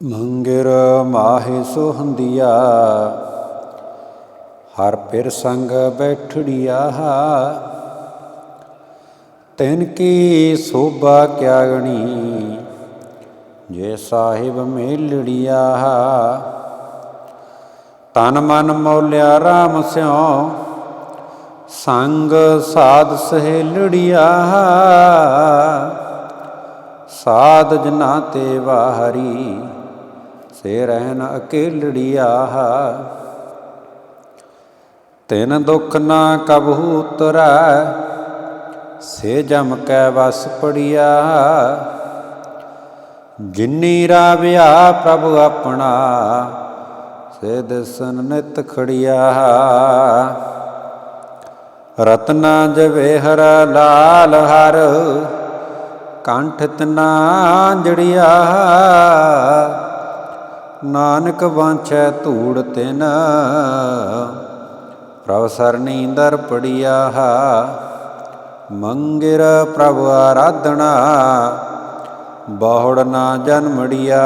ਮੰਗਿਰ ਮਾਹੇ ਸੁਹੰਦੀਆ, ਹਰ ਪਿਰ ਸੰਗ ਬੈਠੜੀਆ। ਤਿਨ ਕੀ ਸੋਭਾ ਕਿਆ ਗਣੀ ਜੇ ਸਾਹਿਬ ਮੇਲੜੀਆ। ਤਨ ਮਨ ਮੌਲਿਆ RAM ਸਿਉ, ਸੰਗ ਸਾਧ ਸਹੇਲੜੀਆ। ਸਾਧ ਜਨਾ ਤੇ ਵਾਹਰੀ ਸੇ ਰਹਿਨ ਅਕੇਲੜੀਆ ਤਿਨ ਦੁਖ ਨਾ ਕਬਹੂ ਉਤਰੈ, ਸੇ ਜਮ ਕੈ ਵਸ ਪੜਿਆ। ਜਿਨੀ ਰਾਵਿਆ ਪ੍ਰਭ ਆਪਣਾ, ਸੇ ਦਸਨ ਨਿਤ ਖੜਿਆ। ਰਤਨਾ ਜਵੇ ਹਰ ਲਾਲ ਹਰ, ਕੰਠ ਤਨਾ ਜੜਿਆ। ਨਾਨਕ ਵਾਂਛੈ ਧੂੜ ਤਿਨ। ਪ੍ਰਭ ਸਰਨੀ ਦਰ ਪੜਿਆ ਮੰਗਿਰ ਪ੍ਰਭ ਆਰਾਧਣਾ ਬਹੁੜ ਨਾ ਜਨਮੜਿਆ